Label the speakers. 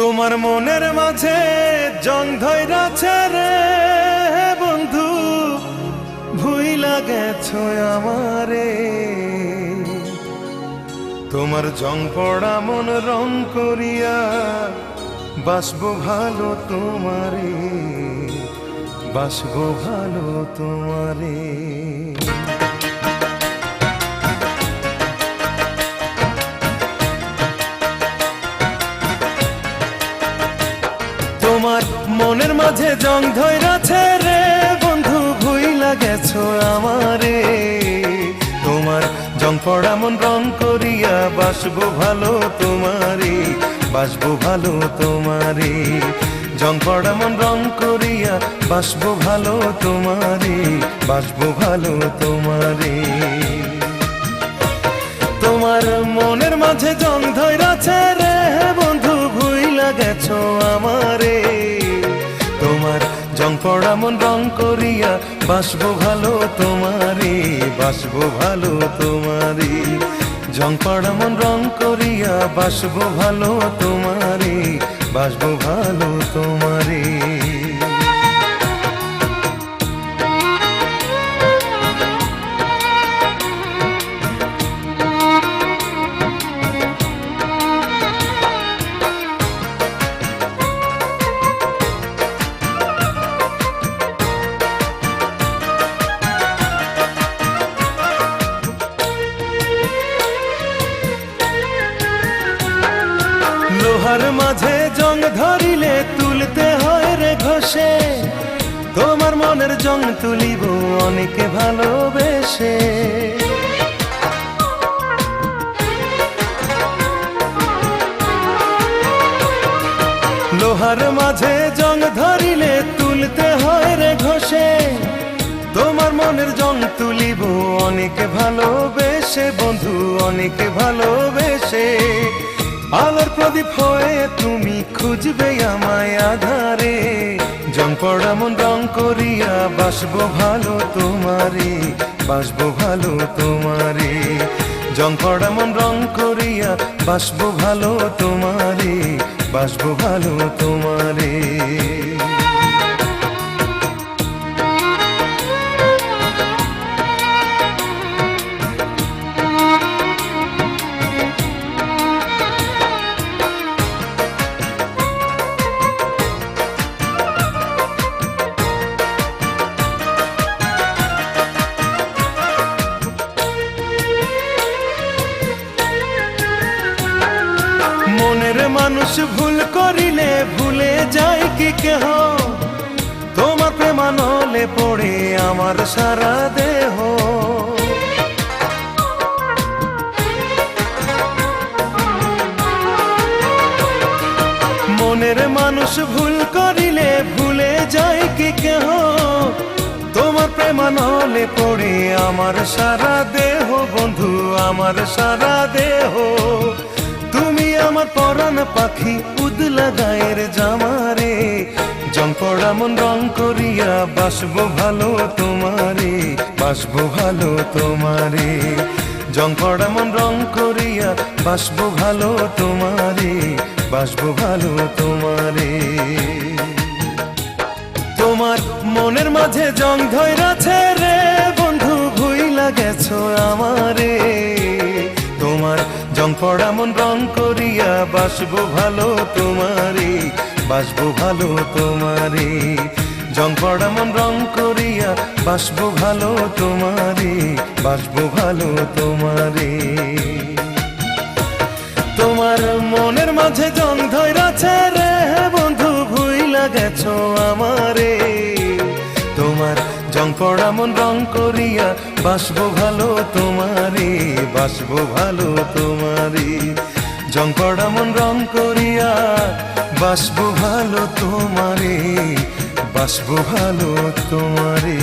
Speaker 1: তোমার মনের মাঝে জং ধৈরাছে রে বন্ধু, ভুইলা গেছো আমারে। তোমার জং পড়া মন রং করিয়া বাসবো ভালো তোমারে, বাসবো ভালো তোমারে। মাঝে জং ধৈরাছে রে, বন্ধু ভুইলা গেছো আমারে। তোমার জং পড়া মন রং করিয়া বাসবো ভালো তোমারে, বাসবো ভালো তোমারে। জং পড়া মন রং করিয়া বাসবো ভালো তোমারে, বাসবো ভালো তোমারে। তোমার মনের মাঝে জং ধৈরাছে রে, বন্ধু ভুইলা গেছো আমারে। পড়া মন রং করিয়া, বাসবো ভালো তোমারে, বাসবো ভালো তোমারে। জং পড়া মন রং করিয়া, বাসবো ভালো তোমারে, বাসবো ভালো তোমারে। লোহার মাঝে জং ধরিলে তুলতে হয় রে ঘষে। তোমার মনের জং তুলিব অনেকে ভালোবেসে। লোহার মাঝে জং ধরিলে তুলতে হয় রে ঘষে। তোমার মনের জং তুলিব অনেকে ভালোবেসে। বন্ধু, অনেকে ভালোবেসে। আলোর প্রদীপ হয়ে তুমি খুঁজবে আমায় আধারে। জং পড়া মন রং করিয়া বাসবো ভালো তোমারে, বাসবো ভালো তোমারে। জং পড়া মন রং করিয়া বাসবো ভালো তোমারে, বাসবো ভালো তোমারে। মানুষ ভুল করিলে ভুলে যায় কি কেহ? তোমার প্রেমানলে পড়ে আমার সারা দেহ। মনের মানুষ ভুল করিলে ভুলে যায় কি কেহ? তোমার প্রেমানলে পড়ে আমার সারা দেহ। বন্ধু, আমার সারা দেহ। পরাণ পাখি উদলা গায়ের জামারে। জং পড়া মন রং করিয়া বাসবো ভালো তোমারে, বাসবো ভালো তোমারে। জং পড়া মন রং করিয়া বাসবো ভালো তোমারে, বাসবো ভালো তোমারে। তোমার মনের মাঝে জং ধৈরাছে রে, বন্ধু ভুইলা গেছো আমারে। তোমার। জং পড়া মন রং করিয়া বাসবো ভালো তোমারে, বাসবো ভালো তোমারে। জং মন রং করিয়া বাসবো ভালো তোমারে, বাসবো ভালো তোমারে। তোমার মনের মাঝে জং ধৈরাছে রে, বন্ধু ভুইলা গেছো আমারে। তোমার জং মন রং করিয়া বাসবো ভালো তোমারে, বাসবো ভালো তোমারে। জং পড়া মন রং করিয়া বাসবো ভালো তোমারে, বাসবো ভালো তোমারে।